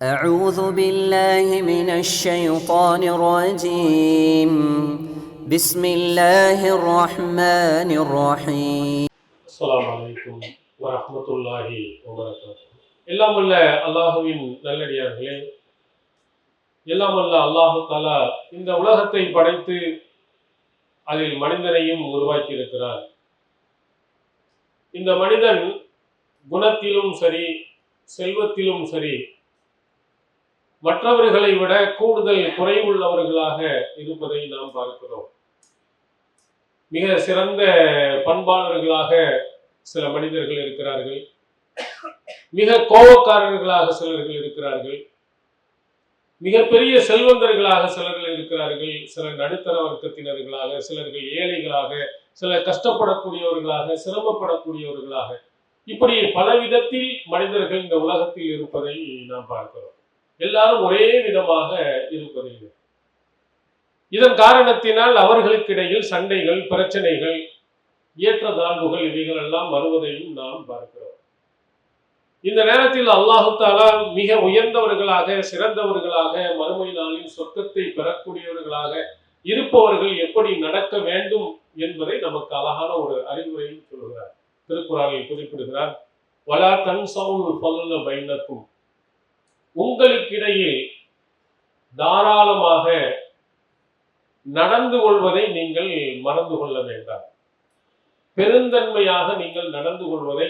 أعوذ بالله من الشيطان الرجيم بسم الله الرحمن الرحيم அஸ்ஸலாமு அலைக்கும் வரஹ்மத்துல்லாஹி வபரகாத்துஹு எல்லாம் வல்ல அல்லாஹுவின் நல்லடியார்களே எல்லாம் வல்ல அல்லாஹு தாலா இந்த உலகத்தை படைத்து அதில் மனிதனையும் உருவாக்கி இருக்கிறார் இந்த மனிதன் குணத்திலும் சரி செல்வத்திலும் சரி மற்றவர்களை விட கூடுதல் குறைவுள்ளவர்களாக இருப்பதை நாம் பார்க்கிறோம். மிக சிறந்த பண்பாளர்களாக சில மனிதர்கள் இருக்கிறார்கள். மிக கோபக்காரர்களாக சிலர்கள் இருக்கிறார்கள். மிகப்பெரிய செல்வந்தர்களாக சிலர்கள் இருக்கிறார்கள். சில நடுத்தர வர்க்கத்தினர்களாக சிலர்கள் ஏழைகளாக சில கஷ்டப்படக்கூடியவர்களாக சிரமப்படக்கூடியவர்களாக. இப்படி பல விதத்தில் மனிதர்கள் இந்த உலகத்தில் இருப்பதை நாம் பார்க்கிறோம். எல்லாரும் ஒரே விதமாக இருப்பதில்லை இதன் காரணத்தினால் அவர்களுக்கிடையில் சண்டைகள் பிரச்சனைகள் ஏற்றத்தாழ்வுகள் இவைகள் எல்லாம் வருவதையும் நாம் பார்க்கிறோம். இந்த நேரத்தில் அல்லாஹு தாலா மிக உயர்ந்தவர்களாக சிறந்தவர்களாக மறுமை நாளில் சொர்க்கத்தை பெறக்கூடியவர்களாக இருப்பவர்கள் எப்படி நடக்க வேண்டும் என்பதை நமக்கு அழகான ஒரு அறிவுரையும் சொல்கிறார். திருக்குறளில் குறிப்பிடுகிறார் வலா தன் சவுல் பல்ல பைனக்கும் உங்களுக்கிடையில் தாராளமாக நடந்து கொள்வதை நீங்கள் மறந்து கொள்ள வேண்டாம். பெருந்தன்மையாக நீங்கள் நடந்து கொள்வதை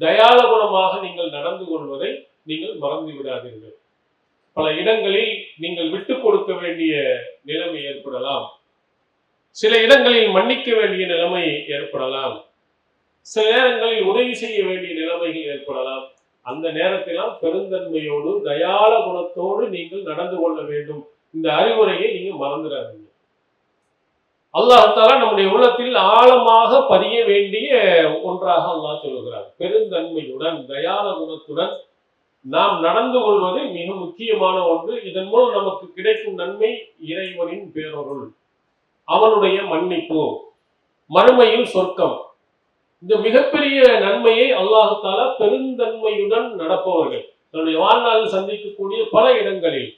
தயால குணமாக நீங்கள் நடந்து கொள்வதை நீங்கள் மறந்து விடாதீர்கள். பல இடங்களில் நீங்கள் விட்டு கொடுக்க வேண்டிய நிலைமை ஏற்படலாம். சில இடங்களில் மன்னிக்க வேண்டிய நிலைமை ஏற்படலாம். சில நேரங்களில் உதவி செய்ய வேண்டிய நிலைமைகள் ஏற்படலாம். அந்த நேரத்திலாம் பெருந்தன்மையோடு தயால குணத்தோடு நீங்கள் நடந்து கொள்ள வேண்டும். இந்த அறிவுரையை நீங்க மறந்துடாதீங்க அல்லாஹால நம்முடைய உள்ளத்தில் ஆழமாக பதிய வேண்டிய ஒன்றாக அல்லாஹ் சொல்லுகிறார் பெருந்தன்மையுடன் தயால குணத்துடன் நாம் நடந்து கொள்வது மிக முக்கியமான ஒன்று. இதன் மூலம் நமக்கு கிடைக்கும் நன்மை இறைவனின் பேரொருள். அவனுடைய மன்னிப்பு மறுமையில் சொர்க்கம். இந்த மிகப்பெரிய நன்மையை அல்லாஹால பெருந்தன்மையுடன் நடப்பவர்கள். தன்னுடைய வாழ்நாளில் சந்திக்கக்கூடிய பல இடங்களில்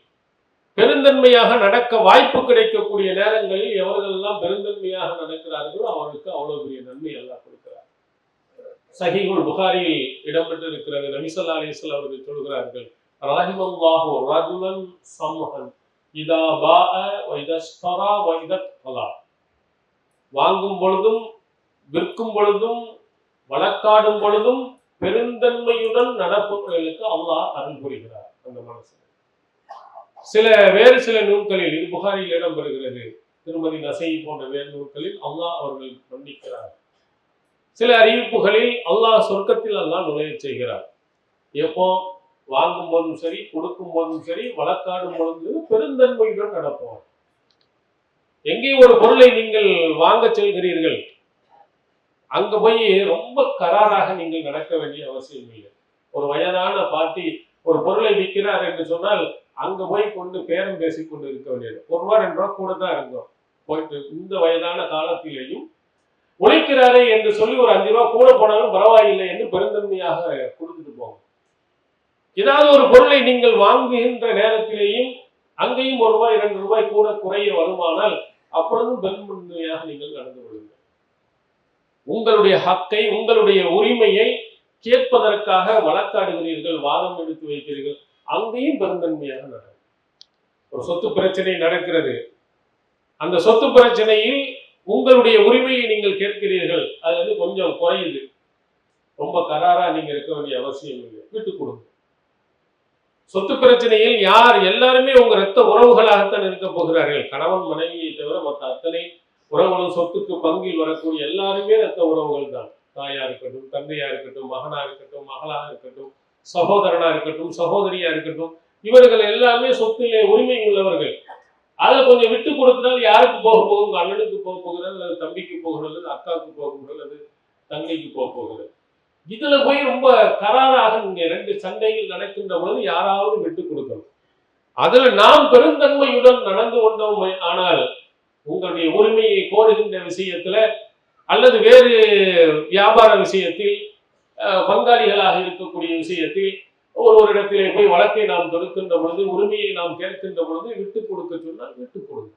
பெருந்தன்மையாக நடக்க வாய்ப்பு கிடைக்கக்கூடிய நேரங்களில் எவர்கள் எல்லாம் பெருந்தன்மையாக நடக்கிறார்களோ அவர்களுக்கு அவ்வளவு பெரிய நன்மை எல்லாம் கொடுக்கிறார். சஹிகுல் புகாரியில் இடம்பெற்றிருக்கிறது. நபிசல்லா அலிஸ்வல் அவர்கள் சொல்கிறார்கள் ராஹிமல்லாஹு ரஜுலன் சம்ஹன் இதா பா வைதஸ்பரா வைதத் பலா வாங்கும் பொழுதும் விற்கும் பொழுதும் வழக்காடும் பொழுதும் பெருந்தன்மையுடன் நடப்பவர்களுக்கு அல்லாஹ் அருள் புரிகிறார் அந்த மனசு சில வேறு சில நூல்களில் இது புகாரில் இடம்பெறுகிறது. திருமதி நசை போன்ற வேறு நூல்களில் அல்லாஹ் அவர்கள் மன்னிக்கிறார். சில அறிவிப்புகளில் அல்லாஹ் சொர்க்கத்தில் அல்லாஹ் நுழைய செய்கிறார். எப்போ? வாங்கும் போதும் சரி கொடுக்கும் போதும் சரி வழக்காடும் பொழுது பெருந்தன்மையுடன் நடப்போம் எங்கே ஒரு பொருளை நீங்கள் வாங்க செல்கிறீர்கள் அங்க போய் ரொம்ப கராராக நீங்கள் நடக்க வேண்டிய அவசியம் இல்லை. ஒரு வயதான பாட்டி ஒரு பொருளை விற்கிறார் என்று சொன்னால் அங்க போய் கொண்டு பேரம் பேசி கொண்டு இருக்க வேண்டியது. ஒரு ரூபா ரெண்டு ரூபா கூட தான் இருந்தோம் போயிட்டு இந்த வயதான காலத்திலேயும் உழைக்கிறாரே என்று சொல்லி ஒரு அஞ்சு ரூபா கூட போனாலும் பரவாயில்லை என்று பெருந்தன்மையாக கொடுத்துட்டு போகும். ஏதாவது ஒரு பொருளை நீங்கள் வாங்குகின்ற நேரத்திலேயும் அங்கேயும் ஒரு ரூபாய் இரண்டு ரூபாய் கூட குறைய வருமானால் அப்பொழுதும் பெருந்தன்மையாக நீங்கள் நடந்து கொள்ளுங்கள். உங்களுடைய ஹக்கை உங்களுடைய உரிமையை கேட்பதற்காக வழக்காடுகிறீர்கள் வாதம் எடுத்து வைக்கிறீர்கள். அங்கேயும் பெருந்தன்மையாக நடக்கும். ஒரு சொத்து பிரச்சனை நடக்கிறது. அந்த சொத்து பிரச்சனையில் உங்களுடைய உரிமையை நீங்கள் கேட்கிறீர்கள். அது வந்து கொஞ்சம் குறையுது. ரொம்ப கராரா நீங்க இருக்க வேண்டிய அவசியம் இல்லை. விட்டு கொடுங்க. சொத்து பிரச்சனையில் யார் எல்லாருமே உங்க ரத்த உறவுகளாகத்தான் இருக்க போகிறார்கள். கணவன் மனைவியை தவிர மற்ற அத்தனை உறவுகளும் சொத்துக்கு பங்கில் வரக்கூடிய எல்லாருமே ரத்த உறவுகள் தான் தாயா இருக்கட்டும் தந்தையா இருக்கட்டும் மகனா இருக்கட்டும் மகளாக இருக்கட்டும் சகோதரனா இருக்கட்டும் சகோதரியா இருக்கட்டும் இவர்கள் எல்லாமே சொத்திலே உரிமை உள்ளவர்கள். அதில் கொஞ்சம் விட்டு கொடுத்தால் யாருக்கு போக போகும் உங்க அண்ணனுக்கு போக போகிறது அல்லது தம்பிக்கு போகிறது அல்லது அக்காவுக்கு போக போகிறது அல்லது தங்கைக்கு போக போகிறது இதுல போய் ரொம்ப கராராக இங்க ரெண்டு சண்டைகள் நடக்கின்ற பொழுது யாராவது விட்டு கொடுக்கணும். அதுல நாம் பெருந்தன்மையுடன் நடந்து கொண்டோம் ஆனால் உங்களுடைய உரிமையை கோருகின்ற விஷயத்துல அல்லது வேறு வியாபார விஷயத்தில் பங்காளிகளாக இருக்கக்கூடிய விஷயத்தில் ஒருவரிடத்திலே போய் வழக்கை நாம் தொடுக்கின்ற பொழுது உரிமையை நாம் கேட்கின்ற பொழுது விட்டுக் கொடுக்க சொன்னால் விட்டுக் கொடுங்க.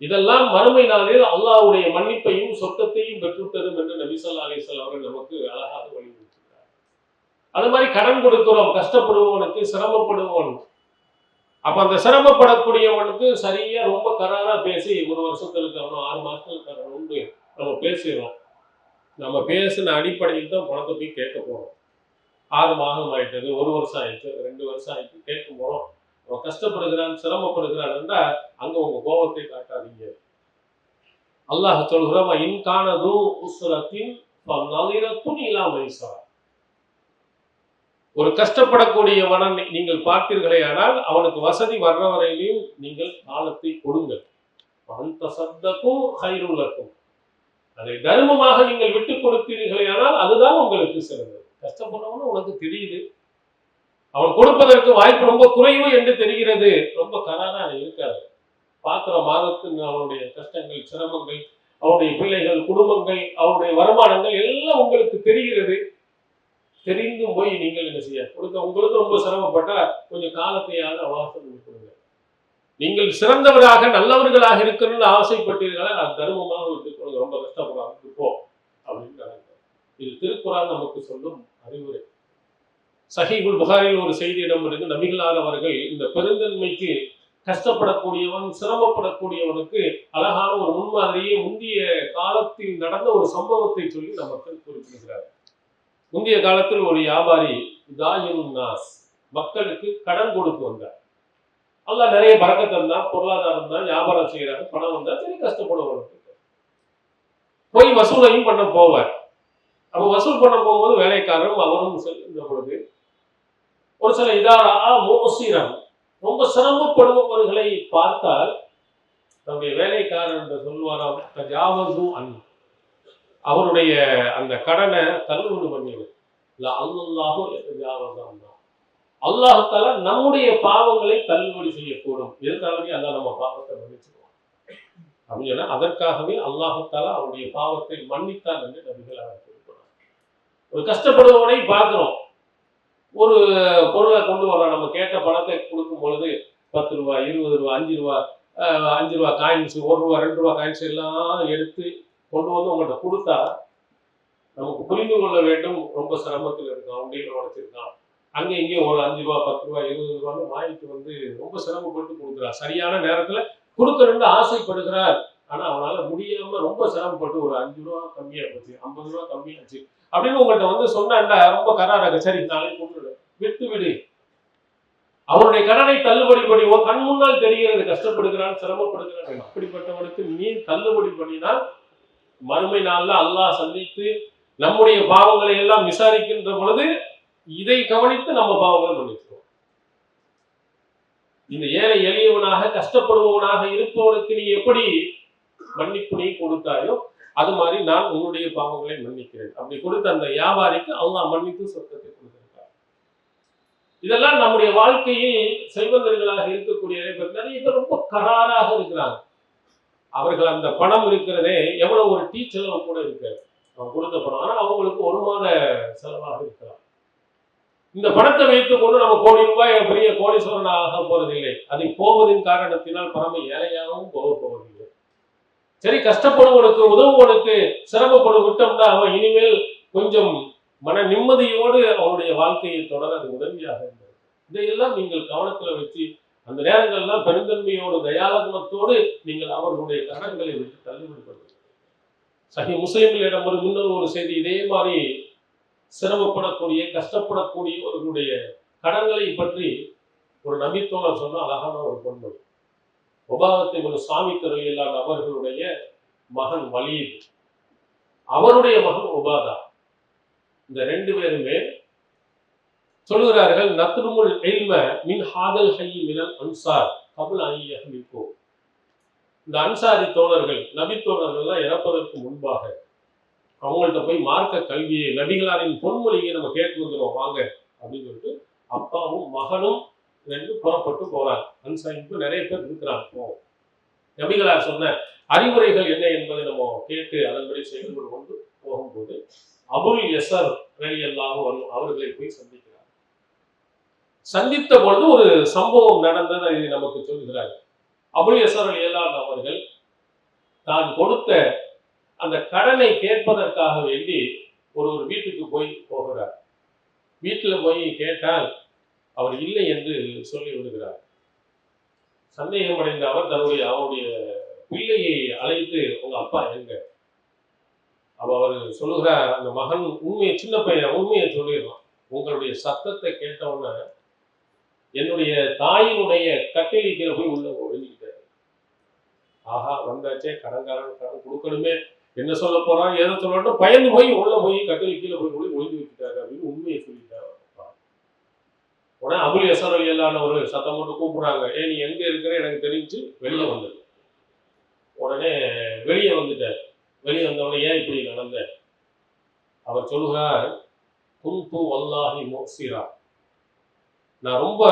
இதெல்லாம் மறுமை நாளில் அல்லாஹ்வுடைய மன்னிப்பையும் சொத்தத்தையும் பெற்றுத்தரும் என்று நபி அலிசல் அவர்கள் நமக்கு அழகாக வழிபடுத்துகிறார் அது மாதிரி கடன் கொடுக்கிறோம் கஷ்டப்படுபவனுக்கு சிரமப்படுபவனுக்கு அப்ப அந்த சிரமப்படக்கூடியவனுக்கு சரியா ரொம்ப கராரா பேசி ஒரு வருஷத்துல தரணும் ஆறு மாசத்துல தரணும்னு நம்ம பேசிடுறோம். நம்ம பேசின அடிப்படையில் தான் பணத்தை போய் கேட்க போறோம். ஆறு மாதம் ஆயிட்டது ஒரு வருஷம் ஆயிடுச்சு ரெண்டு வருஷம் ஆயிடுச்சு கேட்க போறோம். அவன் கஷ்டப்படுகிறான் சிரமப்படுகிறான் என்றா அங்க உங்க கோபத்தை காட்டாதீங்க. அல்லாஹ் சொல்கிறவன் இன்கானதும் உசுரத்தின் நலிரத்தும் இல்லாம ஒரு கஷ்டப்படக்கூடியவனை நீ- நீங்கள் பார்த்தீர்களே ஆனால் அவனுக்கு வசதி வர்ற வரையிலையும் நீங்கள் காலத்தை கொடுங்கள். அந்த சத்தக்கும் ஹைருள்ளக்கும் அதை தர்மமாக நீங்கள் விட்டுக் கொடுத்தீர்களே ஆனால் அதுதான் உங்களுக்கு சிறந்தது. கஷ்டப்படுறவனு உனக்கு தெரியுது. அவன் கொடுப்பதற்கு வாய்ப்பு ரொம்ப குறைவு என்று தெரிகிறது. ரொம்ப கராரா இருக்காது. பார்க்குற மாதத்தின் அவனுடைய கஷ்டங்கள் சிரமங்கள் அவனுடைய பிள்ளைகள் குடும்பங்கள் அவனுடைய வருமானங்கள் எல்லாம் உங்களுக்கு தெரிகிறது. தெரிந்தும் போய் நீங்கள் என்ன செய்ய? கொடுக்க உங்களுக்கு ரொம்ப சிரமப்பட்டா கொஞ்சம் காலத்தையாவது அவகாசம் கொடுங்க. நீங்கள் சிறந்தவராக நல்லவர்களாக இருக்கணும்னு ஆசைப்பட்டீர்களா? நான் தர்மமாக விட்டுக் ரொம்ப கஷ்டப்படாமல் போ அப்படின்னு இது திருக்குறான் நமக்கு சொல்லும் அறிவுரை. சஹீபுல் புகாரில் ஒரு செய்தியிடம் இருந்து நபிகளானவர்கள் நபிகளார் அவர்கள் இந்த பெருந்தன்மைக்கு கஷ்டப்படக்கூடியவன் சிரமப்படக்கூடியவனுக்கு அழகான ஒரு முன்மாதிரியை முந்தைய காலத்தில் நடந்த ஒரு சம்பவத்தை சொல்லி நமக்கு குறிப்பிடுகிறார். முந்தைய காலத்தில் ஒரு வியாபாரி நாஸ் மக்களுக்கு கடன் கொடுத்து வந்தார். அல்லாஹ் நிறைய பறக்கத்தை தந்தான் பொருளாதாரம் தான் வியாபாரம் செய்கிறாங்க பணம் வந்தா சரி கஷ்டப்படுவவனுக்கு போய் வசூலையும் பண்ண போவார். அப்ப வசூல் பண்ண போகும்போது வேலைக்காரரும் அவரும் செல்கின்ற பொழுது ஒரு சில இதாரா மோசிரம் ரொம்ப சிரமப்படுபவர்களை பார்த்தால் நம்முடைய வேலைக்காரர் என்று சொல்வாராம் தஜாவது அன் அவருடைய அந்த கடனை தள்ளுபடி பண்ணிடு இல்ல அல்லாஹும் தான் அல்லாஹால நம்முடைய பாவங்களை தள்ளுபடி செய்யக்கூடும். எதுக்காகவே அல்லா நம்ம பாவத்தை மன்னிச்சிருவான்? அப்படின்னு சொன்னா அதற்காகவே அல்லாஹால அவருடைய பாவத்தை மன்னித்தான் என்று நபிகள் அவர் ஒரு கஷ்டப்படுபவனை பார்க்கிறோம். ஒரு பொருளை கொண்டு வரோம் நம்ம கேட்ட பணத்தை கொடுக்கும் பொழுது பத்து ரூபா இருபது ரூபா அஞ்சு ரூபா அஞ்சு ரூபா காயின்ஸ் ஒரு ரூபா ரெண்டு ரூபா காயின்ஸ் எல்லாம் எடுத்து கொண்டு வந்து உங்கள்கிட்ட கொடுத்தா நமக்கு புரிந்து கொள்ள வேண்டும். ரொம்ப சிரமத்தில் இருக்கான் வண்டியில் உடைச்சிருக்கான் அங்கே இங்கே ஒரு அஞ்சு ரூபா பத்து ரூபா இருபது ரூபான்னு வாங்கிட்டு வந்து ரொம்ப சிரமப்பட்டு கொடுக்குறார். சரியான நேரத்தில் கொடுக்கணும்னு ஆசைப்படுகிறார். ஆனா அவனால முடியாம ரொம்ப சிரமப்பட்டு ஒரு அஞ்சு ரூபா கம்மியா போச்சு ஐம்பது ரூபா கம்மியாச்சு அப்படின்னு உங்கள்கிட்ட வந்து சொன்னாண்டா ரொம்ப கராராக. சரி நாளைக்கு கொண்டு விட்டு விடு. அவருடைய கடனை தள்ளுபடி பண்ணி உன் கண் முன்னால் தெரிகிறது கஷ்டப்படுகிறான் சிரமப்படுகிறான் அப்படிப்பட்டவனுக்கு நீ தள்ளுபடி பண்ணினால் மறுமை நாள்ல அல்லாஹ் சந்தித்து நம்முடைய பாவங்களை எல்லாம் விசாரிக்கின்ற பொழுது இதை கவனித்து நம்ம பாவங்களை மன்னிக்கிறோம். இந்த ஏழை எளியவனாக கஷ்டப்படுபவனாக இருப்பவனுக்கு நீ எப்படி மன்னிப்பு நீ கொடுத்தாயோ அது மாதிரி நான் உன்னுடைய பாவங்களை மன்னிக்கிறேன். அப்படி கொடுத்த அந்த வியாபாரிக்கு அல்லாஹ் மன்னித்து சொர்க்கத்தை கொடுத்திருக்கார் இதெல்லாம் நம்முடைய வாழ்க்கையை செல்வந்தர்களாக இருக்கக்கூடிய நிறைய பேர் நிறைய பேர் ரொம்ப கராராக இருக்கிறாங்க. அவர்கள் அந்த பணம் இருக்கிறதே எவ்வளவு ஒரு டீ செலவு கூட இருக்காது அவன் கொடுத்த பணம். ஆனால் அவங்களுக்கு ஒரு மாத செலவாக இருக்கலாம். இந்த பணத்தை வைத்துக் கொண்டு நம்ம கோடி ரூபாய் பெரிய கோடீஸ்வரன் ஆக போறதில்லை. அதை போவதின் காரணத்தினால் பரம ஏழையாகவும் போக போவதில்லை. சரி கஷ்டப்படுவனுக்கு உதவுவனுக்கு சிரமப்படும் விட்டோம்னா அவன் இனிமேல் கொஞ்சம் மன நிம்மதியோடு அவனுடைய வாழ்க்கையை தொடர அது உதவியாக இருந்தது. இதையெல்லாம் நீங்கள் கவனத்தில் வச்சு அந்த நேரங்கள்லாம் பெருந்தன்மையோடு தயாலகுணத்தோடு நீங்கள் அவர்களுடைய கடன்களை விட்டு தள்ளுபடி சகி சஹி முஸ்லிம்களிடம் ஒரு முன்னர் ஒரு செய்தி இதே மாதிரி சிரமப்படக்கூடிய கஷ்டப்படக்கூடியவர்களுடைய கடன்களை பற்றி ஒரு நபித்தோழர் சொன்ன அழகான ஒரு பொன்மொழி உபாகத்தை ஒரு சாமி துறையிலான அவர்களுடைய மகன் வலீத். அவருடைய மகன் உபாதா இந்த ரெண்டு பேருமே சொல்லுகிறார்கள் நத்ருமுல் எல்ம மின் ஹாதல் ஹையி மினல் அன்சார். கபுல் ஐயஹ்மிகோ இந்த அன்சாரி தோழர்கள் நபி தோழர்கள்லாம் இறப்பதற்கு முன்பாக அவங்கள்ட்ட போய் மார்க்க கல்வியை நபிகளாரின் பொன்மொழியை நம்ம கேட்டு வந்துடும் வாங்க அப்படின்னு சொல்லிட்டு அப்பாவும் மகனும் ரெண்டு புறப்பட்டு போறாங்க. அன்சாரிக்கு நிறைய பேர் இருக்கிறாங்க நபிகளார் சொன்ன அறிவுரைகள் என்ன என்பதை நம்ம கேட்டு அதன்படி செயல்படு கொண்டு போகும்போது அபுல் எசர் ரலி அல்லாஹ் அவர்களை போய் சந்திக்கிறோம். சந்தித்த பொழுது ஒரு சம்பவம் நடந்ததை நமக்கு சொல்கிறார் அபுல் யசர் ஏலான் அவர்கள் தான் கொடுத்த அந்த கடனை கேட்பதற்காக வேண்டி ஒரு ஒரு வீட்டுக்கு போய் போகிறார். வீட்டில் போய் கேட்டால் அவர் இல்லை என்று சொல்லி விடுகிறார். சந்தேகம் அடைந்த அவர் தன்னுடைய அவருடைய பிள்ளையை அழைத்து உங்க அப்பா எங்க? அவ அவர் சொல்லுகிறார் அந்த மகன் உண்மையை சின்ன பையன் உண்மையை சொல்லிடுறான் உங்களுடைய சத்தத்தை கேட்டவுடனே என்னுடைய தாயினுடைய கட்டிலை கீழே போய் உள்ள ஒழிஞ்சுக்கிட்டாரு ஆஹா வந்தாச்சே கடன்காரன் கடன் கொடுக்கணுமே. என்ன சொல்ல போறான் எதை சொல்லட்டும் பயந்து போய் உள்ள போய் கட்டிலை கீழே போய் போய் ஒழிஞ்சு வச்சுட்டாரு அப்படின்னு உண்மையை சொல்லிட்டாரு. உடனே அபுல் எசர் அலி அல்லானவர்கள் சத்தம் போட்டு கூப்பிடுறாங்க. ஏ நீ எங்க இருக்கிற? எனக்கு தெரிஞ்சு வெளியே வந்தது உடனே வெளியே வந்துட்டார். வெளியே வந்தவொடனே ஏன் இப்படி நடந்த? அவர் சொல்லுகிறார் குந்து வல்லாஹி மோசிரா நான் ரொம்ப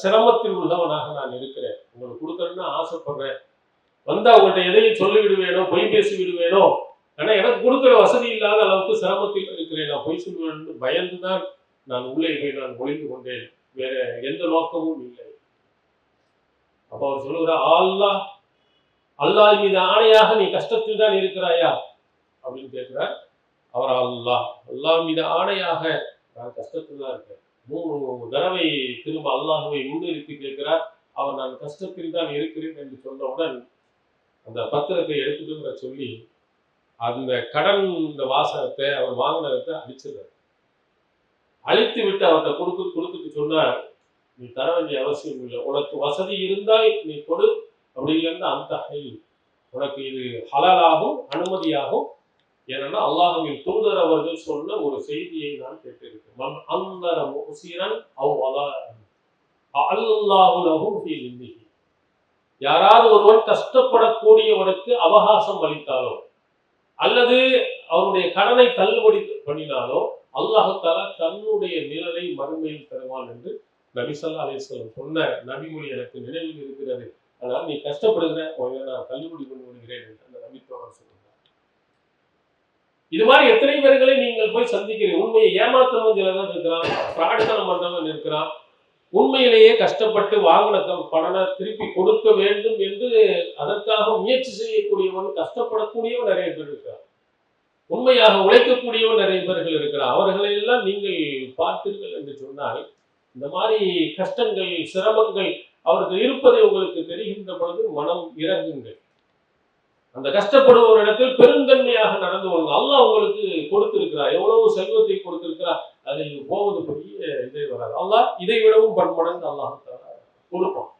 சிரமத்தில் உள்ளவனாக நான் இருக்கிறேன். உங்களுக்கு கொடுக்கணும்னு ஆசைப்படுறேன். வந்தா உங்கள்கிட்ட எதையும் சொல்லி விடுவேனோ பொய் பேசி விடுவேனோ ஆனால் எனக்கு கொடுக்குற வசதி இல்லாத அளவுக்கு சிரமத்தில் இருக்கிறேன். நான் பொய் சொல்லுவேன்னு பயந்து தான் நான் உள்ளே போய் நான் ஒளிந்து கொண்டேன். வேற எந்த நோக்கமும் இல்லை. அப்போ அவர் சொல்லுகிற அல்லாஹ் அல்லாஹ் மீது ஆணையாக நீ கஷ்டத்தில் தான் இருக்கிறாயா? அப்படின்னு கேட்கிறார். அவர் அல்லாஹ் அல்லாஹ் மீது ஆணையாக நான் கஷ்டத்தில் தான் இருக்கேன். தடவை திரும்ப அல்லாஹுவை முன்னிறுத்தி கேட்கிறார் அவர் நான் கஷ்டத்தில் தான் இருக்கிறேன் என்று சொன்னவுடன் அந்த பத்திரத்தை எடுத்துட்டு சொல்லி அந்த கடன் இந்த வாசகத்தை அவர் வாங்கினத்தை அடிச்சிடுறார் அழித்து விட்டு அவர்கிட்ட கொடுத்து கொடுத்துட்டு சொன்னார் நீ தர வேண்டிய அவசியம் இல்லை. உனக்கு வசதி இருந்தால் நீ கொடு. அப்படி அந்த உனக்கு இது ஹலாலாகும் அனுமதியாகும் ஏன்னா அல்லாஹுவின் தூதர் அவர்கள் சொன்ன ஒரு செய்தியை நான் கேட்டிருக்கேன் மன் அந்தர முசிரன் அவ் வலா அல்லாஹு யாராவது ஒருவன் கஷ்டப்படக்கூடியவனுக்கு அவகாசம் அளித்தாலோ அல்லது அவருடைய கடனை தள்ளுபடி பண்ணினாலோ அல்லாஹால தன்னுடைய நிழலை மறுமையில் தருவான் என்று நபிசல்லா அலிஸ்லாம் சொன்ன நபிமொழி எனக்கு நினைவில் இருக்கிறது. அதனால் நீ கஷ்டப்படுகிற நான் தள்ளுபடி பண்ணி விடுகிறேன் என்று அந்த நபித்தோழர் சொல்லுகிறார் இது மாதிரி எத்தனை பேர்களை நீங்கள் போய் சந்திக்கிறீங்க? உண்மையை ஏமாத்துறவன் சிலதான் இருக்கிறான் பிராடுத்தனம் பண்றவன் இருக்கிறான் உண்மையிலேயே கஷ்டப்பட்டு வாங்கின பணனை திருப்பி கொடுக்க வேண்டும் என்று அதற்காக முயற்சி செய்யக்கூடியவன் கஷ்டப்படக்கூடியவன் நிறைய பேர் இருக்கிறான் உண்மையாக உழைக்கக்கூடியவன் நிறைய பேர்கள் இருக்கிறார். அவர்களை எல்லாம் நீங்கள் பார்த்தீர்கள் என்று சொன்னால் இந்த மாதிரி கஷ்டங்கள் சிரமங்கள் அவர்கள் இருப்பதை உங்களுக்கு தெரிகின்ற பொழுது மனம் இறங்குங்கள். அந்த கஷ்டப்படுவோர் இடத்தில் பெருந்தன்மையாக நடந்து கொள்ளுங்க அல்லாஹ் உங்களுக்கு கொடுத்திருக்கிறார். எவ்வளவு செல்வத்தை கொடுத்திருக்கிறார். அதை போவது பெரிய இதே வராது. அல்லாஹ் இதை விடவும் பன்மடங்கு அல்லாஹ் தஆலா கொடுப்பான்.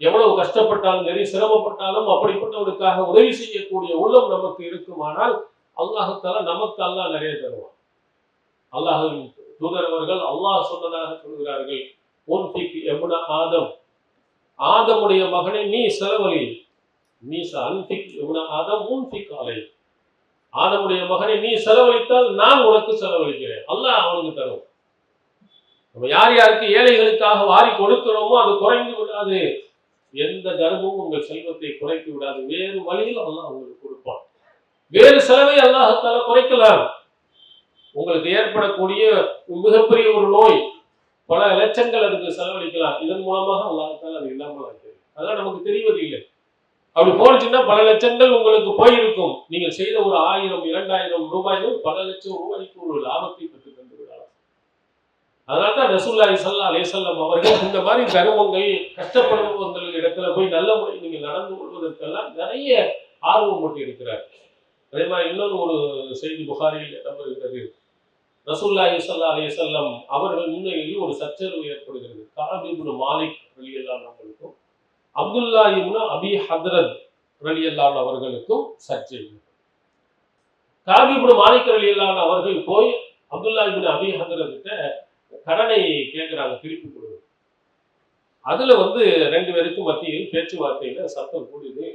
எவ்வளவு கஷ்டப்பட்டாலும் சரி சிரமப்பட்டாலும் அப்படிப்பட்டவர்களுக்காக உதவி செய்யக்கூடிய உள்ளம் நமக்கு இருக்குமானால் அல்லாஹத்தால நமக்கு அல்லாஹ் நிறைய தருவான். அல்லாஹின் தூதரவர்கள் அல்லாஹ் சொன்னதாக சொல்கிறார்கள் உன்பிக் எமுன ஆதம். ஆதமுடைய மகனை நீ செலவழி நீ அன்பிக் ஆதம் உன்பிக் ஆலை ஆதமுடைய மகனை நீ செலவழித்தால் நான் உனக்கு செலவழிக்கிறேன். அல்லாஹ் அவனுக்கு தரும். நம்ம யார் யாருக்கு ஏழைகளுக்காக வாரி கொடுக்கிறோமோ அது குறைந்து விடாது. எந்த தர்மமும் உங்கள் செல்வத்தை குறைத்து விடாது. வேறு வழியில் அல்லாஹ் உங்களுக்கு கொடுப்பான். வேறு செலவை அல்லாஹத்தால குறைக்கலாம். உங்களுக்கு ஏற்படக்கூடிய மிகப்பெரிய ஒரு நோய் பல லட்சங்கள் அதுக்கு செலவழிக்கலாம். இதன் மூலமாக அல்லாஹத்தால அது இல்லாமல் இருக்கு அதெல்லாம் நமக்கு தெரிவது இல்லை அப்படி போனுச்சுன்னா பல லட்சங்கள் உங்களுக்கு போயிருக்கும். நீங்கள் செய்த ஒரு ஆயிரம் இரண்டாயிரம் ரூபாயிலும் பல லட்சம் ரூபாய்க்கு ஒரு லாபத்தை பெற்று தந்து விடலாம் அதனால தான் ரசூல்லா இசல்லா அலேசல்லம் அவர்கள் இந்த மாதிரி தர்மங்கள் கஷ்டப்படுபவர்கள் இடத்துல போய் நல்ல முறையில் நீங்கள் நடந்து கொள்வதற்கெல்லாம் நிறைய ஆர்வம் மட்டும் இருக்கிறார். அதே மாதிரி இன்னொரு ஒரு செய்தி புகாரில் இடம்பெறுகிறது. ரசூல்லா இசல்லா அலேசல்லம் அவர்கள் முன்னிலையில் ஒரு சச்சரவு ஏற்படுகிறது. காபிபுல் மாலிக் வெளியெல்லாம் அப்துல்லா இப்னு அபி ஹத்ரத் ரலியல்லான் அவர்களுக்கும் சர்ச்சை காபிபுல் மாலிக் ரலியல்லாஹு அவர்கள் போய் அப்துல்லா இப்னு அபி ஹத்ரத் கிட்ட கடனை கேட்குறாங்க திருப்பி கொடுங்க அதுல வந்து ரெண்டு பேருக்கும் மத்தியில் பேச்சுவார்த்தையில சத்தம் கூடுது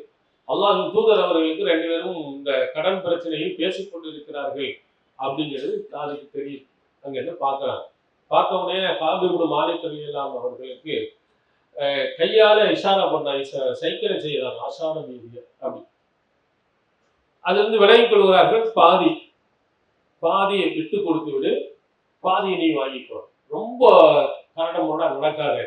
அல்லாஹின் தூதர் அவர்களுக்கு ரெண்டு பேரும் இந்த கடன் பிரச்சனையில் பேசிக் கொண்டிருக்கிறார்கள் அப்படிங்கிறது நாளைக்கு தெரியும் அங்க என்ன பார்க்கலாம் பார்த்த உடனே காபிபுடு மாலிக் எல்லாம் அவர்களுக்கு கையால இஷாரா பண்ணாங்க சைக்கிளை செய்யறாங்க ஆசான மீதிய அப்படி. அதிலிருந்து விலகிக் கொள்கிறார்கள் பாதி. பாதியை விட்டு கொடுத்து விடு பாதியை நீ வாங்கிக்கோ ரொம்ப காரணமோட நடக்காத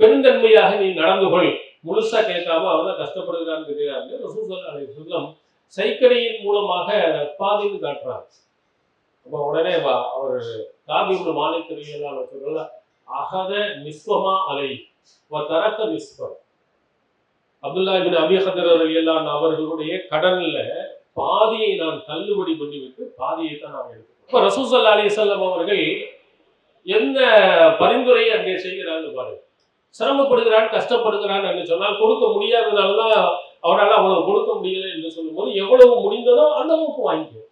பெருந்தன்மையாக நீ நடந்து கொள். முழுசா கேட்காம அவர் தான் கஷ்டப்படுகிறான்னு தெரியாது ரசூசல்லா சொல்லம் சைக்கிளையின் மூலமாக பாதின்னு காட்டுறாங்க. அப்போ உடனே வா- அவர் காபிபுல் மாலிக்கரியெல்லாம் சொல்லல அகத நிஸ்வமா அலை தரக்க நிஸ்வம் அப்துல்லா இபின் அபி ஹதர் அலியல்லான் அவர்களுடைய கடன்ல பாதியை நான் தள்ளுபடி பண்ணிவிட்டு பாதியை தான் நான் எடுத்துக்கணும் இப்போ ரசூசல்லா அலிசல்லம் அவர்கள் எந்த பரிந்துரையை அங்கே செய்கிறான்னு பாருங்க. சிரமப்படுகிறான் கஷ்டப்படுகிறான் என்று சொன்னால் கொடுக்க முடியாதனால தான் அவரால் அவ்வளவு கொடுக்க முடியல என்று சொல்லும்போது எவ்வளவு முடிந்ததோ அந்த அளவுக்கு வாங்கிக்கோ.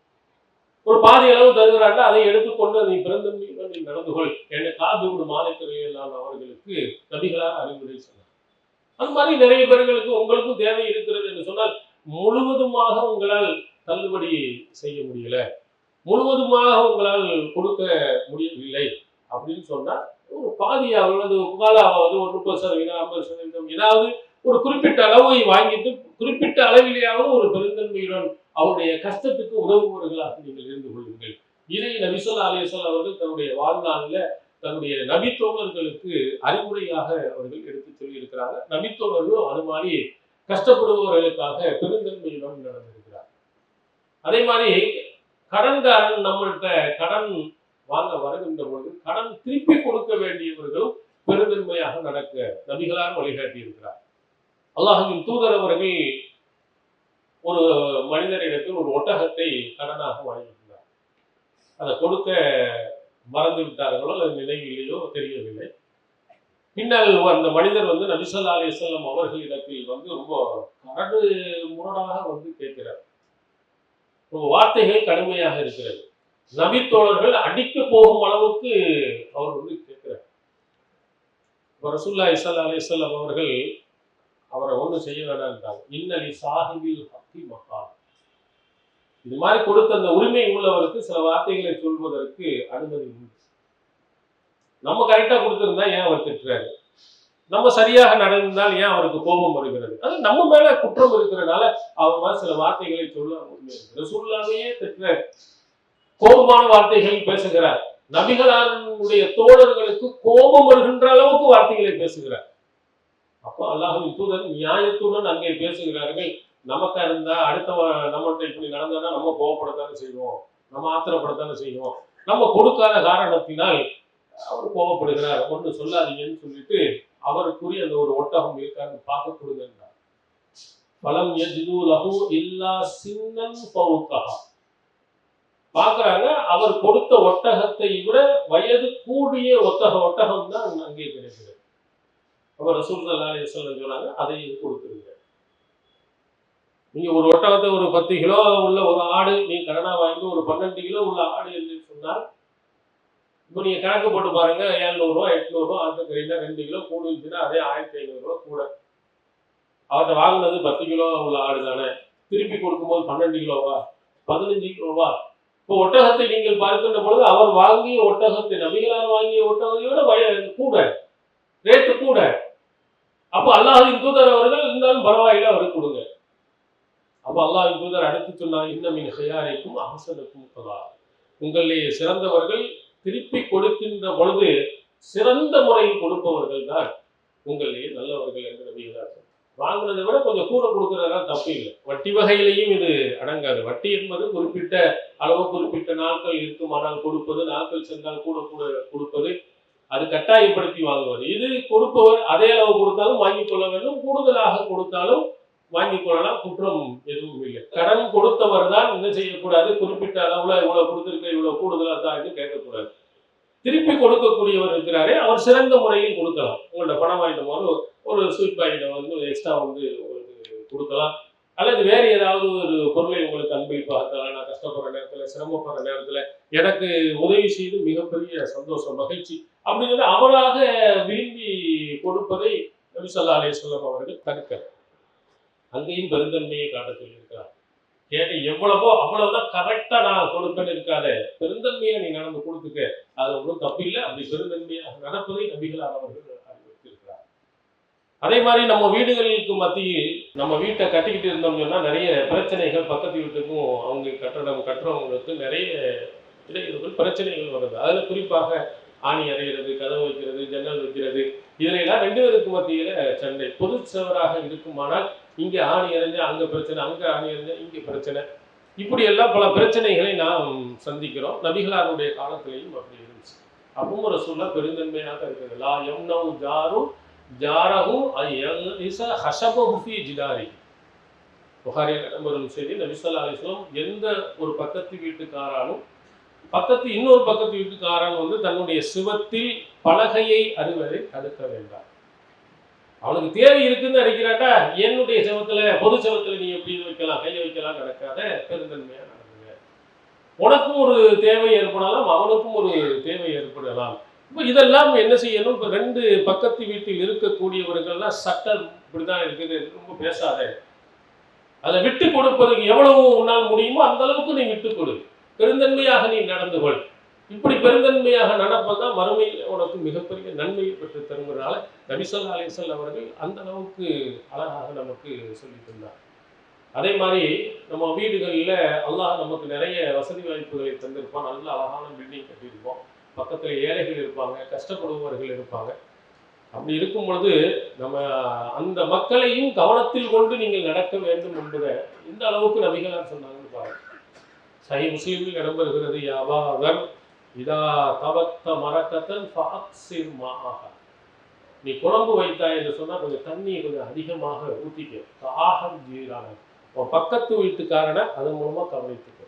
ஒரு பாதி அளவு தருகிறார்கள் அதை எடுத்துக்கொண்டு அதை பிறந்த நீ நடந்து கொள் என்ற காபியோடு மாலைத்துறையிலான அவர்களுக்கு நபிகளார் அறிவுரை சொன்னார். அது மாதிரி நிறைய பேர்களுக்கு உங்களுக்கும் தேவை இருக்கிறது என்று சொன்னால் முழுவதுமாக உங்களால் தள்ளுபடி செய்ய முடியல முழுவதுமாக உங்களால் கொடுக்க முடியவில்லை அப்படின்னு சொன்னால் ஒரு பாதி அவர்களது உங்களால் முகாலாவது ஒரு முப்பது சதவீதம் ஐம்பது சதவீதம் ஏதாவது ஒரு குறிப்பிட்ட அளவை வாங்கிட்டு குறிப்பிட்ட அளவிலேயாவது ஒரு பெருந்தன்மையுடன் அவருடைய கஷ்டத்துக்கு உதவுபவர்களாக நீங்கள் இருந்து கொள்ளுங்கள். இதை நபிசல்லா அலிசல் அவர்கள் தன்னுடைய வாழ்நாளில் தன்னுடைய நபித்தோழர்களுக்கு அறிவுரையாக அவர்கள் எடுத்து சொல்லியிருக்கிறாங்க. நபித்தோழர்களும் அது மாதிரி கஷ்டப்படுபவர்களுக்காக பெருந்தன்மையுடன் நடந்திருக்கிறார் அதே மாதிரி கடன்காரன் நம்மள்கிட்ட கடன் வாங்க வருகின்ற பொழுது கடன் திருப்பி கொடுக்க வேண்டியவர்களும் பெருந்தன்மையாக நடக்க நபிகளாக வழிகாட்டி இருக்கிறார் அல்லாஹின் தூதர் அவர்கள் ஒரு மனிதரிடத்தில் ஒரு ஒட்டகத்தை கடனாக வாங்கியிருந்தார் அதை கொடுக்க மறந்து விட்டார்களோ அல்லது நினைவில்லையோ தெரியவில்லை. பின்னால் அந்த மனிதர் வந்து நபிசல்லா அலிசல்லாம் அவர்களிடத்தில் வந்து ரொம்ப கரடு முரடாக வந்து கேட்கிறார். ரொம்ப வார்த்தைகள் கடுமையாக இருக்கிறது. நபித்தோழர்கள் அடிக்க போகும் அளவுக்கு அவர் வந்து கேட்கிறார். இப்ப ரசூல்லா இசல்லா அலிசல்லாம் அவர்கள் அவரை ஒன்றும் செய்ய வேண்டாம்ட்டாங்க இன்னலி சாஹிபில் ஹக்கி மகா இது மாதிரி கொடுத்த அந்த உரிமை உள்ளவருக்கு சில வார்த்தைகளை சொல்வதற்கு அனுமதி உண்டு. நம்ம கரெக்டா கொடுத்திருந்தா ஏன் அவர் திட்டுறாரு? நம்ம சரியாக நடந்தால் ஏன் அவருக்கு கோபம் வருகிறது? அது நம்ம மேல குற்றம் இருக்கிறதுனால அவர் மாதிரி சில வார்த்தைகளை சொல்ல உரிமை இருக்கு ரசூல்லாவையே திட்டுறாரு. கோபமான வார்த்தைகள் பேசுகிறார். நபிகளாருடைய தோழர்களுக்கு கோபம் வருகின்ற அளவுக்கு வார்த்தைகளை பேசுகிறார். அப்போ அல்லாஹுவின் தூதர் நியாயத்துடன் அங்கே பேசுகிறார்கள். நமக்கா இருந்தா அடுத்த நம்மகிட்ட இப்படி நடந்தா நம்ம கோவப்படத்தானே செய்வோம். நம்ம ஆத்திரப்படத்தானே செய்வோம். நம்ம கொடுக்காத காரணத்தினால் அவர் கோவப்படுகிறார். ஒன்று சொல்லாதீங்கன்னு சொல்லிட்டு அவருக்குரிய அந்த ஒரு ஒட்டகம் இருக்கான்னு பார்க்க கொடுங்கன்றார் பலம் எஜிது லஹு இல்லா சின்னன் பவுத்தகா பார்க்குறாங்க அவர் கொடுத்த ஒட்டகத்தை விட வயது கூடிய ஒத்தக ஒட்டகம் தான் அங்கே கிடைக்கிறது. அப்போ ரசூல் அல்லாஹ் சொன்னாங்க? அதையும் கொடுத்துருங்க. நீங்கள் ஒரு ஒட்டகத்தை ஒரு பத்து கிலோ உள்ள ஒரு ஆடு நீங்கள் கடனாக வாங்கி ஒரு பன்னெண்டு கிலோ உள்ள ஆடு என்று சொன்னால் இப்போ நீங்கள் கணக்கு போட்டு பாருங்க ஏழ்நூறுவா எட்நூறுவா ஆட்டுக்கறினா ரெண்டு கிலோ கூட இருந்துச்சுன்னா அதே ஆயிரத்தி ஐநூறுரூவா கூட. அவர்கிட்ட வாங்கினது பத்து கிலோ உள்ள ஆடு தானே. திருப்பி கொடுக்கும்போது பன்னெண்டு கிலோவா? பதினஞ்சு கிலோவா? இப்போ ஒட்டகத்தை நீங்கள் பார்க்கின்ற பொழுது அவர் வாங்கிய ஒட்டகத்தை நபிகளார் வாங்கிய ஒட்டகத்தையோட வய கூட ரேட்டு கூட. அப்போ அல்லாஹின் தூதர் அவர்கள் இருந்தாலும் பரவாயில்ல அவருக்கு கொடுங்க. அப்போ அல்லாஹின் தூதர் அடுத்து சொன்னார் இன்னமின் ஹயாரைக்கும் அகசனுக்கும் கதா உங்களிலே சிறந்தவர்கள் திருப்பி கொடுக்கின்ற பொழுது சிறந்த முறையில் கொடுப்பவர்கள் தான் உங்களிலேயே நல்லவர்கள் என்று நம்பிகிறார் வாங்குனதை விட கொஞ்சம் கூட கொடுக்கறதெல்லாம் தப்பு இல்லை. வட்டி வகையிலையும் இது அடங்காது. வட்டி என்பது குறிப்பிட்ட அளவு குறிப்பிட்ட நாட்கள் இருக்குமானால் கொடுப்பது நாட்கள் சென்றால் கூட கூட கொடுப்பது அது கட்டாயப்படுத்தி வாங்குவது. இது கொடுப்பவர் அதே அளவு கொடுத்தாலும் வாங்கிக் கொள்ள வேண்டும். கூடுதலாக கொடுத்தாலும் வாங்கிக் கொள்ளலாம். குற்றம் எதுவும் இல்லை. கடன் கொடுத்தவர் தான் என்ன செய்யக்கூடாது? குறிப்பிட்ட அளவுல இவ்வளவு கொடுத்திருக்க இவ்வளவு கூடுதலாக தான் என்று கேட்கக்கூடாது. திருப்பி கொடுக்கக்கூடியவர் இருக்கிறாரே அவர் சிறந்த முறையில் கொடுக்கலாம். உங்கள்ட்ட பணம் வாங்கிட்டு போது ஒரு ஸ்வீட் பாக்கெட்டை வந்து எக்ஸ்ட்ரா வந்து உங்களுக்கு கொடுக்கலாம். அல்லது வேறு ஏதாவது ஒரு பொருளை உங்களுக்கு அன்பளிப்பாக நான் கஷ்டப்படுற நேரத்தில் சிரமப்படுற நேரத்தில் எனக்கு உதவி செய்து மிகப்பெரிய சந்தோஷம் மகிழ்ச்சி அப்படிங்கிறது அவராக விரும்பி கொடுப்பதை நபிசல்லா அலிஸ்லாம் அவர்கள் தடுக்கிறார். அங்கேயும் பெருந்தன்மையை காட்ட சொல்லியிருக்கிறார் கேட்டு எவ்வளவோ அவ்வளவுதான் கரெக்டா நான் கொடுக்கன்னு இருக்காத பெருந்தன்மையை நீ நடந்து கொடுத்துக்க. அது ஒன்றும் தப்பில்லை அப்படி பெருந்தன்மையாக நடப்பதை நபிகளார் அவர்கள் அறிவித்திருக்கிறார் அதே மாதிரி நம்ம வீடுகளுக்கு மத்தியில் நம்ம வீட்டை கட்டிக்கிட்டு இருந்தோம்னு சொன்னா நிறைய பிரச்சனைகள் பக்கத்து வீட்டுக்கும் அவங்க கட்டடம் கட்டுறவங்களுக்கு நிறைய இடையூறுகள் பிரச்சனைகள் வருது. அதுல குறிப்பாக ஆணி அறையிறது கதவு வைக்கிறது ஜன்னல் வைக்கிறது இதிலெல்லாம் ரெண்டு பேருக்கு மத்தியில சண்டை. பொது சவராக இருக்குமானால் இங்க ஆணி அறைஞ்சு அங்க பிரச்சனை அங்க ஆணி அறைஞ்சா இங்க பிரச்சனை. இப்படி எல்லாம் பல பிரச்சனைகளை நாம் சந்திக்கிறோம். நபிகளாருடைய காலத்திலையும் அப்படி இருந்துச்சு. அப்பவும் ஒரு சொல்ல பெருந்தன்மையாக இருக்குது லா எம் நவ் ஜாரும் ஐயஸ ஹஷபஹு ஜிதாரி. புகாரியில் இடம்பெறும் செய்தி நபிசல்லா அலிஸ்லாம் எந்த ஒரு பக்கத்து வீட்டுக்காராலும் பக்கத்து இன்னொரு பக்கத்து வீட்டுக்காரன் வந்து தன்னுடைய சிவத்தில் பலகையை அறுவதை தடுக்க வேண்டாம். அவனுக்கு தேவை இருக்குன்னு நினைக்கிறாட்டா என்னுடைய சிவத்துல பொது சிவத்துல நீ எப்படி வைக்கலாம் கையை வைக்கலாம் நடக்காத பெருந்தன்மையா நடக்குங்க உனக்கும் ஒரு தேவை ஏற்படலாம் அவனுக்கும் ஒரு தேவை ஏற்படலாம். இப்போ இதெல்லாம் என்ன செய்யணும்? இப்போ ரெண்டு பக்கத்து வீட்டில் இருக்கக்கூடியவர்கள்லாம் சட்டம் இப்படிதான் இருக்குது ரொம்ப பேசாத. அதை விட்டு கொடுப்பதற்கு எவ்வளவு உன்னால் முடியுமோ அந்த அளவுக்கு நீ விட்டு கொடு. பெருந்தன்மையாக நீ நடந்து கொள். இப்படி பெருந்தன்மையாக நடப்பதுதான் மறுமையில் உனக்கு மிகப்பெரிய நன்மையை பெற்று தருங்கிறனால நபிசல்லா அலிசல் அவர்கள் அந்த அளவுக்கு அழகாக நமக்கு சொல்லி தந்தார். அதே மாதிரி நம்ம வீடுகளில் அல்லாஹ் நமக்கு நிறைய வசதி வாய்ப்புகளை தந்திருப்பான். நல்ல அழகான பில்டிங் கட்டியிருப்போம். பக்கத்தில் ஏழைகள் இருப்பாங்க கஷ்டப்படுபவர்கள் இருப்பாங்க. அப்படி இருக்கும் பொழுது நம்ம அந்த மக்களையும் கவனத்தில் கொண்டு நீங்கள் நடக்க வேண்டும் என்பதை இந்த அளவுக்கு நபிகளார் சொன்னாங்க. சஹி முஸ்லீமில் இடம்பெறுகிறது. யாவாதர் இதா தவத்த மரக்கத்தன் ஃபாக்சிர் மாக நீ குழம்பு வைத்தாய் என்று சொன்னா கொஞ்சம் தண்ணியை கொஞ்சம் அதிகமாக ஊற்றிக்க தாகம் ஜீரான உன் பக்கத்து வீட்டுக்காரனை அதன் மூலமா கவனித்துக்க.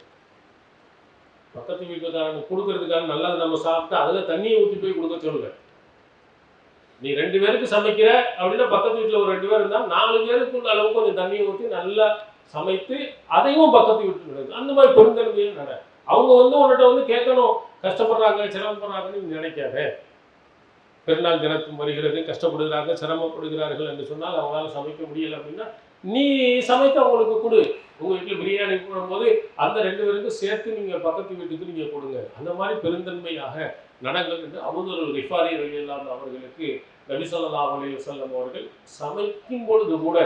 பக்கத்து வீட்டுக்காரன் கொடுக்கறதுக்கான நல்லது நம்ம சாப்பிட்டு அதுல தண்ணியை ஊற்றி போய் கொடுக்க சொல்லுங்க. நீ ரெண்டு பேருக்கு சமைக்கிற அப்படின்னா பக்கத்து வீட்டில் ஒரு ரெண்டு பேர் இருந்தால் நாலு பேருக்குள்ள அளவுக்கு கொஞ்சம் தண்ணியை ஊற்றி நல்லா சமைத்து அதையும் பக்கத்து விட்டு விடுது அந்த மாதிரி பெருந்தன்மையும் நட. அவங்க வந்து உன்கிட்ட வந்து கேட்கணும். கஷ்டப்படுறாங்க சிரமப்படுறாங்கன்னு நீ நினைக்காத. பெருநாள் தினத்தும் வருகிறது கஷ்டப்படுகிறாங்க சிரமப்படுகிறார்கள் என்று சொன்னால் அவங்களால சமைக்க முடியல அப்படின்னா நீ சமைத்து அவங்களுக்கு கொடு. உங்க வீட்டில் பிரியாணி போடும்போது அந்த ரெண்டு பேருக்கும் சேர்த்து நீங்க பக்கத்து வீட்டுக்கு நீங்க கொடுங்க. அந்த மாதிரி பெருந்தன்மையாக நடங்கள் என்று அமுதல் ரிஃபாரி இல்லாத அவர்களுக்கு நபி அலி வசல்லம் அவர்கள் சமைக்கும் பொழுது கூட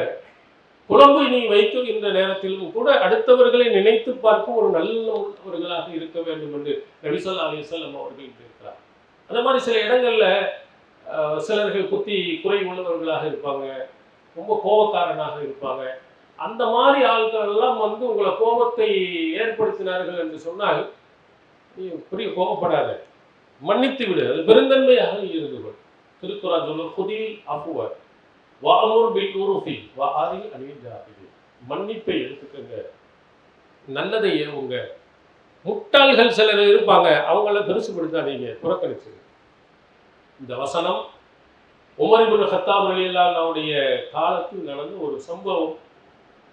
குழம்பு நீ வைக்கின்ற நேரத்திலும் கூட அடுத்தவர்களை நினைத்து பார்க்கும் ஒரு நல்ல உள்ளவர்களாக இருக்க வேண்டும் என்று நபி அலிசல்லம் அவர்கள் இருக்கிறார் அந்த மாதிரி சில இடங்கள்ல சிலர்கள் புத்தி குறை உள்ளவர்களாக இருப்பாங்க ரொம்ப கோபக்காரனாக இருப்பாங்க. அந்த மாதிரி ஆட்கள் எல்லாம் வந்து உங்களை கோபத்தை ஏற்படுத்தினார்கள் என்று சொன்னால் நீ பெரிய கோபப்படாத. மன்னித்து விடு. அது பெருந்தன்மையாக இருந்து கொள். திருக்குறள் சொல்ல குதில் அப்புவர் வாமூர் பில் உருஃபி வா அணில் ஜாபிது மன்னிப்பை எடுத்துக்கங்க. நல்லதை ஏவுங்க. முட்டாள்கள் சிலர் இருப்பாங்க. அவங்கள பெருசுபடுத்தாதீங்க. புறக்கணிச்சு. இந்த வசனம் உமரிபுல் இப்னு ஹத்தாப் ரலியல்லாஹுடைய காலத்தில் நடந்த ஒரு சம்பவம்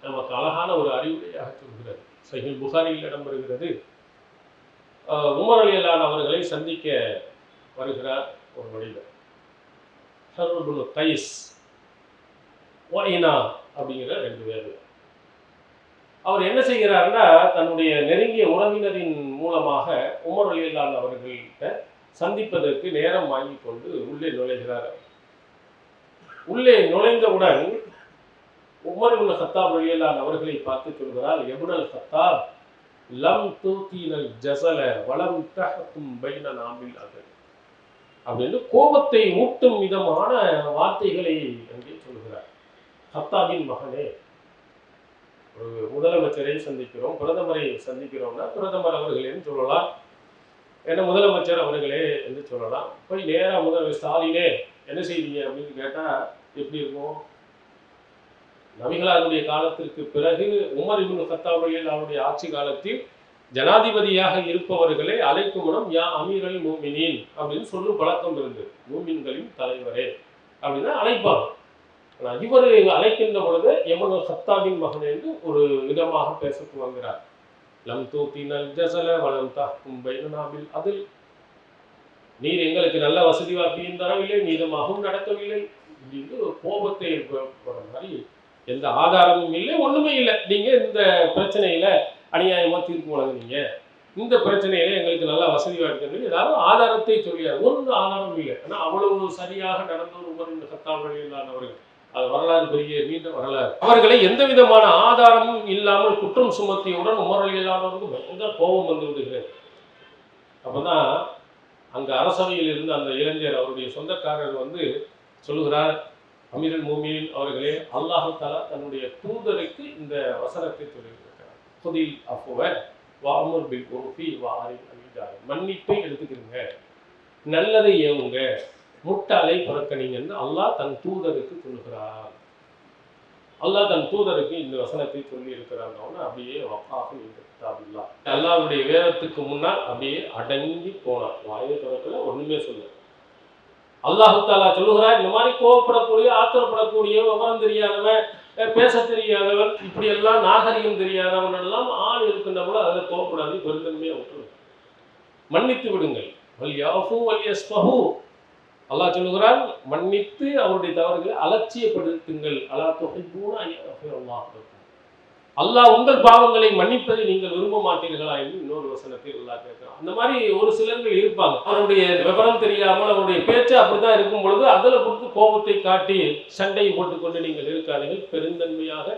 நமக்கு அழகான ஒரு அறிவுரையாக சொல்கிறது. சஹீல் புகாரியில் இடம்பெறுகிறது உமர் அலியல்லான் அவர்களை சந்திக்க வருகிறார் ஒரு மனிதர் ஹர்புல் கைஸ். ஒயினா அப்படிங்கிற ரெண்டு பேர். அவர் என்ன செய்கிறாருன்னா தன்னுடைய நெருங்கிய உறவினரின் மூலமாக உமர் அலியல்லான் அவர்கள்ட்ட சந்திப்பதற்கு நேரம் வாங்கி கொண்டு உள்ளே நுழைகிறார். உள்ளே நுழைந்தவுடன் உமர் உள்ள ஹத்தாப் ரலியல்லாஹு அவர்களை பார்த்து சொல்கிறார் எபுனல் ஹத்தாப் லம் தூத்தீனல் ஜசல வளம் தகக்கும் பைன நாமில் அப்படின்னு கோபத்தை ஊட்டும் விதமான வார்த்தைகளை அங்கே சொல்கிறார். ஹத்தாபின் மகனே. முதலமைச்சரை சந்திக்கிறோம் பிரதமரை சந்திக்கிறோம்னா பிரதமர் அவர்களேன்னு சொல்லலாம். ஏன்னா முதலமைச்சர் அவர்களே என்று சொல்லலாம். போய் நேரா முதல்வர் ஸ்டாலினே என்ன செய்றீங்க அப்படின்னு கேட்டா எப்படி இருக்கும்? நபிகளாருடைய காலத்திற்கு பிறகு உமர் இப்னு கத்தாப் அவருடைய ஆட்சி காலத்தில் ஜனாதிபதியாக இருப்பவர்களை அழைக்கும் இடம் யா அமீரல் மூமினின் அப்படின்னு சொல்லும் பழக்கம் இருந்தது. மூமின்களின் தலைவரே அப்படின்னு அழைப்பாங்க. இவர் அழைக்கின்ற பொழுது எமனு சத்தாவின் மகன் என்று ஒரு விதமாக பேச துவங்குகிறார். லம் தூத்தினல் ஜசல வலம் தாக்கும் பைனனாபில் அதில். நீர் எங்களுக்கு நல்ல வசதி வாக்கியும் தரவில்லை நீதமாகவும் நடக்கவில்லை அப்படின்னு ஒரு கோபத்தை ஏற்படுற மாதிரி எந்த ஆதாரமும் இல்லை ஒன்றுமே இல்லை. நீங்கள் இந்த பிரச்சனையில் அநியாயமாக தீர்ப்பு வழங்குனீங்க. இந்த பிரச்சனையில எங்களுக்கு நல்லா வசதி வாய்ப்பு ஏதாவது ஆதாரத்தை சொல்லியார். ஒரு ஆதாரம் இல்லை. ஆனால் அவ்வளவு சரியாக நடந்த ஒரு உமர் இந்த சத்தாவர்கள் அது வரலாறு பெரிய நீண்ட வரலாறு. அவர்களை எந்த விதமான ஆதாரமும் இல்லாமல் குற்றம் சுமத்தியவுடன் உமரலியலாளருக்கு அலியல்லானவருக்கு பயங்கர கோபம் வந்து விடுகிறது. அப்போதான் அங்கே அரசவையில் இருந்த அந்த இளைஞர் அவருடைய சொந்தக்காரர் வந்து சொல்லுகிறார் அமீரல் மூமியின் அவர்களே அல்லாஹு தாலா தன்னுடைய தூதருக்கு இந்த வசனத்தை சொல்லியிருக்கிறார். புதில் அஃபுவர் வாமர் பி கோபி வாரி அமீதாரி மன்னிப்பை எடுத்துக்கிறீங்க நல்லதை ஏவுங்க. முட்டாளை புறக்கணிங்கன்னு அல்லாஹ் தன் தூதருக்கு சொல்லுகிறார். அல்லாஹ் தன் தூதருக்கு இந்த வசனத்தை சொல்லி இருக்கிறாங்க அப்படியே வக்காக இருந்தா அல்லாவுடைய வேதத்துக்கு முன்னால் அப்படியே அடங்கி போனார் வாயை தொடக்கல ஒன்றுமே சொல்ல அல்லாஹு தாலா சொல்லுகிறார் இந்த மாதிரி கோவப்படக்கூடிய ஆத்திரப்படக்கூடிய விவரம் தெரியாதவன் பேச தெரியாதவன் இப்படி எல்லாம் நாகரிகம் தெரியாதவன் எல்லாம் ஆள் கூட அதை கோவப்படாது பெருந்தன்மையா விட்டுருங்க. மன்னித்து விடுங்கள். வல் யாஃபு வல் யஸ்ஃபஹு. அல்லாஹ் சொல்லுகிறான் மன்னித்து அவருடைய தவறுகளை அலட்சியப்படுத்துங்கள். அல்லா தொகைப்பூன அல்லாஹ் அல்லாஹ் உங்கள் பாவங்களை மன்னிப்பதை நீங்கள் விரும்ப மாட்டீர்களா என்று இன்னொரு வசனத்தை அல்லாஹ் கேட்கிறான். அந்த மாதிரி ஒரு சிலர்கள் இருப்பாங்க. அவருடைய விவரம் தெரியாமல் அவருடைய பேச்சு அப்படிதான் இருக்கும் பொழுது அதில் கொடுத்து கோபத்தை காட்டி சண்டையை போட்டுக்கொண்டு நீங்கள் இருக்காதீர்கள். பெருந்தன்மையாக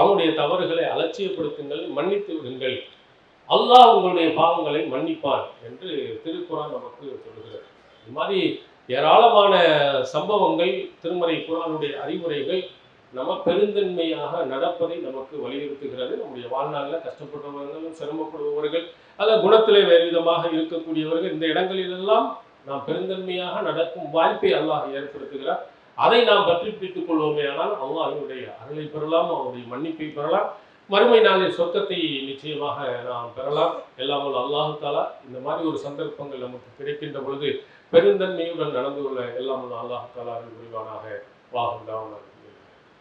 அவருடைய தவறுகளை அலட்சியப்படுத்துங்கள் மன்னித்து விடுங்கள். அல்லாஹ் உங்களுடைய பாவங்களை மன்னிப்பான் என்று திருக்குறான் நமக்கு சொல்லுகிறது. இது மாதிரி ஏராளமான சம்பவங்கள் திருமறை குரானுடைய அறிவுரைகள் நம்ம பெருந்தன்மையாக நடப்பதை நமக்கு வலியுறுத்துகிறது. நம்முடைய வாழ்நாளில் கஷ்டப்படுறவர்களும் சிரமப்படுபவர்கள் அல்ல குணத்திலே வேறு விதமாக இருக்கக்கூடியவர்கள் இந்த இடங்களிலெல்லாம் நாம் பெருந்தன்மையாக நடக்கும் வாய்ப்பை அல்லாஹ் ஏற்படுத்துகிறார். அதை நாம் பற்றி பிடித்துக் கொள்வோமே ஆனால் அல்லாஹினுடைய அருளை பெறலாம் அவருடைய மன்னிப்பை பெறலாம். மறுமை நாளில் சொர்க்கத்தை நிச்சயமாக நாம் பெறலாம். எல்லாம் அல்லாஹு தாலா இந்த மாதிரி ஒரு சந்தர்ப்பங்கள் நமக்கு கிடைக்கின்ற பொழுது பெருந்தன்மையுடன் நடந்து கொள்ள எல்லாம் வல்ல அல்லாஹு தாலா வாகுண்டாவனாக